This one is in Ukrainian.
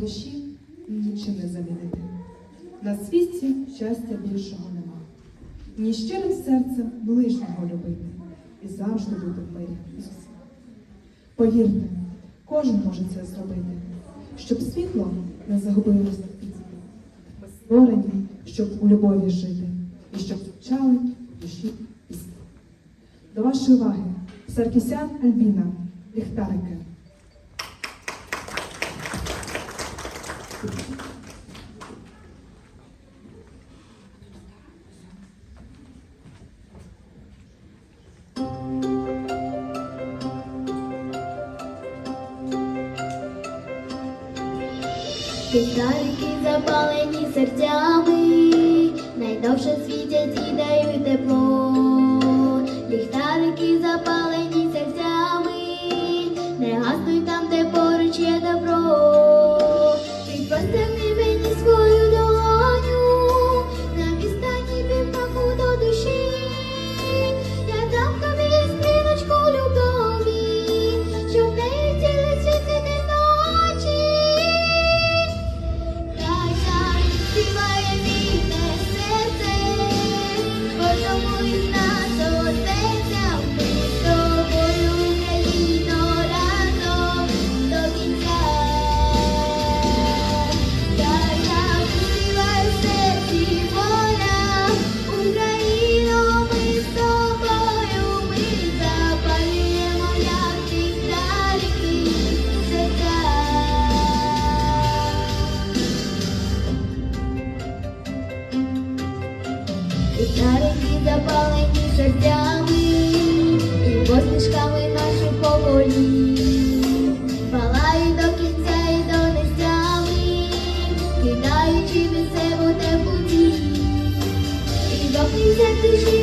Душі нічим не замінити. На світі щастя більшого нема. Ні щирим серцем ближнього любити і завжди бути в мирі. Повірте, кожен може це зробити, щоб світло не загубилося пітьмі. Ми створені, щоб у любові жити і щоб звучали душі пісні. До вашої уваги Саркісян Альбіна, ліхтарики. Ліхтарики запалені серцями, найдовше світять і дають тепло. Ліхтарики запалені серцями, не гаснуть там, де поруч є добро. Ліхтарики запалені серцями і посмішками нашу поколінь. Палають до кінця і до нестями, кидаючи від себе теплу тінь. І до кінця тиші